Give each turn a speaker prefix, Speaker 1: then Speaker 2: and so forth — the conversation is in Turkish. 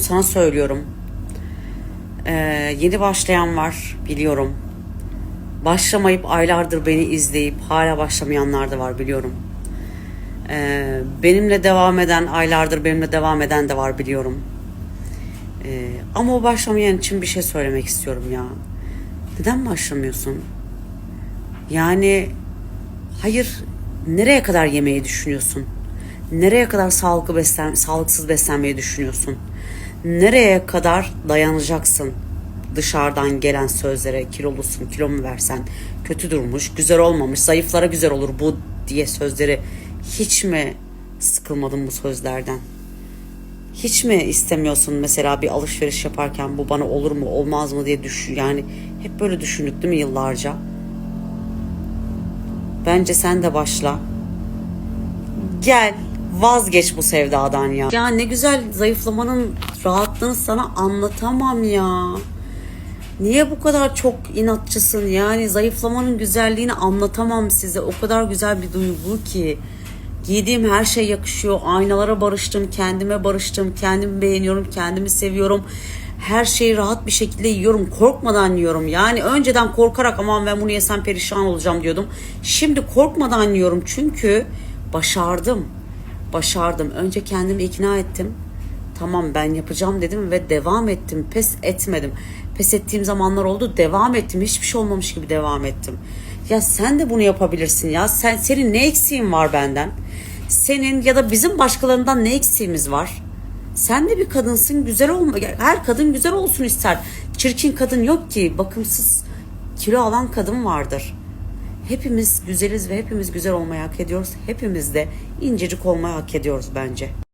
Speaker 1: Sana söylüyorum. Ee, yeni başlayan var biliyorum. Başlamayıp aylardır beni izleyip hala başlamayanlar da var biliyorum. Ee, benimle devam eden, aylardır benimle devam eden de var biliyorum. Ee, ama o başlamayan için bir şey söylemek istiyorum ya. Neden başlamıyorsun? Yani hayır nereye kadar yemeği düşünüyorsun? Nereye kadar sağlıklı beslen sağlıksız beslenmeyi düşünüyorsun? Nereye kadar dayanacaksın dışarıdan gelen sözlere kilolusun, kilo mu versen, kötü durmuş, güzel olmamış, zayıflara güzel olur bu diye sözleri hiç mi sıkılmadın bu sözlerden? Hiç mi istemiyorsun mesela bir alışveriş yaparken bu bana olur mu olmaz mı diye düşün yani hep böyle düşündük değil mi yıllarca? Bence sen de başla. Gel vazgeç bu sevdadan ya. Ya ne güzel zayıflamanın rahatlığını sana anlatamam ya. Niye bu kadar çok inatçısın? Yani zayıflamanın güzelliğini anlatamam size. O kadar güzel bir duygu ki. Giydiğim her şey yakışıyor. Aynalara barıştım, kendime barıştım, kendimi beğeniyorum, kendimi seviyorum. Her şeyi rahat bir şekilde yiyorum. Korkmadan yiyorum. Yani önceden korkarak aman ben bunu yesem perişan olacağım diyordum. Şimdi korkmadan yiyorum çünkü başardım. Başardım. Önce kendimi ikna ettim. Tamam ben yapacağım dedim ve devam ettim. Pes etmedim. Pes ettiğim zamanlar oldu. Devam ettim. Hiçbir şey olmamış gibi devam ettim. Ya sen de bunu yapabilirsin ya. Sen senin ne eksiğin var benden? Senin ya da bizim başkalarından ne eksiğimiz var? Sen de bir kadınsın. Güzel olma. Her kadın güzel olsun ister. Çirkin kadın yok ki. Bakımsız kilo alan kadın vardır. Hepimiz güzeliz ve hepimiz güzel olmayı hak ediyoruz. Hepimiz de incecik olmayı hak ediyoruz bence.